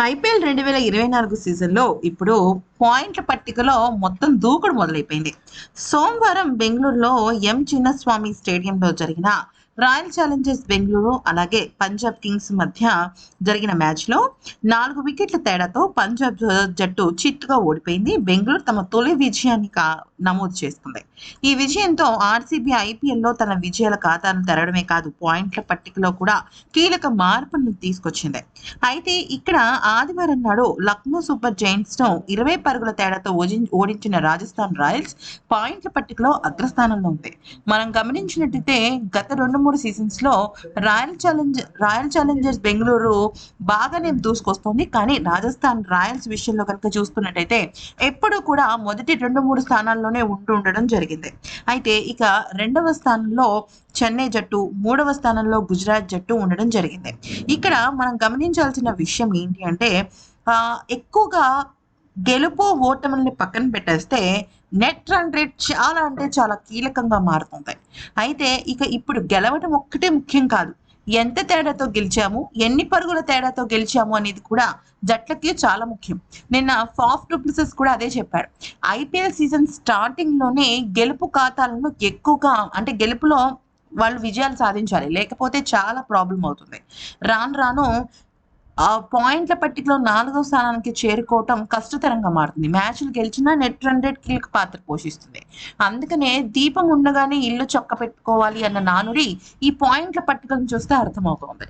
IPL రెండు వేల ఇరవై నాలుగు సీజన్లో ఇప్పుడు పాయింట్ల పట్టికలో మొత్తం దూకుడు మొదలైపోయింది. సోమవారం బెంగళూరులో ఎం చిన్నస్వామి స్టేడియంలో జరిగిన రాయల్ ఛాలెంజర్స్ బెంగళూరు అలాగే పంజాబ్ కింగ్స్ మధ్య జరిగిన మ్యాచ్లో నాలుగు వికెట్ల తేడాతో పంజాబ్ జట్టు చిత్తుగా ఓడిపోయింది. బెంగళూరు తమ తొలి విజయాన్ని నమోదు చేసుకుంది ఈ విజయంతో ఆర్సీబీ ఐపీఎల్లో తన విజయాల ఖాతాను తెరవడమే కాదు పాయింట్ల పట్టికలో కూడా కీలక మార్పును తీసుకొచ్చింది. అయితే ఇక్కడ ఆదివారం నాడు లక్నో సూపర్ జైంట్స్ను ఇరవై పరుగుల తేడాతో ఓడించిన రాజస్థాన్ రాయల్స్ పాయింట్ల పట్టికలో అగ్రస్థానంలో ఉంది. మనం గమనించినట్టయితే గత రెండు మూడు సీజన్స్లో Royal Challenge Royal Challengers Bengaluru బాగానే దూసుకొస్తుంది. కానీ రాజస్థాన్ రాయల్స్ విషయంలో కనుక చూసుకున్నట్టయితే ఎప్పుడూ కూడా మొదటి రెండు మూడు స్థానాల్లోనే ఉంటూ ఉండడం జరిగింది. అయితే ఇక రెండవ స్థానంలో చెన్నై జట్టు మూడవ స్థానంలో గుజరాత్ జట్టు ఉండడం జరిగింది. ఇక్కడ మనం గమనించాల్సిన విషయం ఏంటి అంటే ఎక్కువగా గెలుపు ఓటముల్ని పక్కన పెట్టేస్తే నెట్ రన్ రేట్ చాలా అంటే చాలా కీలకంగా మారుతుంది. అయితే ఇక ఇప్పుడు గెలవడం ఒక్కటే ముఖ్యం కాదు. ఎంత తేడాతో గెలిచాము ఎన్ని పరుగుల తేడాతో గెలిచాము అనేది కూడా జట్లకి చాలా ముఖ్యం. నిన్న ఫాఫ్ డూప్లిసెస్ కూడా అదే చెప్పాడు. ఐపీఎల్ సీజన్ స్టార్టింగ్లోనే గెలుపు ఖాతాలను ఎక్కువగా అంటే గెలుపులో వాళ్ళు విజయాలు సాధించాలి. లేకపోతే చాలా ప్రాబ్లం అవుతుంది. రాను రాను పాయింట్ల పట్టికలో నాలుగో స్థానానికి చేరుకోవటం కష్టతరంగా మారుతుంది. మ్యాచ్లు గెలిచినా నెట్ రన్ రేట్ కీలక పాత్ర పోషిస్తుంది. అందుకనే దీపం ఉండగానే ఇల్లు చొక్క పెట్టుకోవాలి అన్న నానుడి ఈ పాయింట్ల పట్టికలను చూస్తే అర్థమవుతోంది.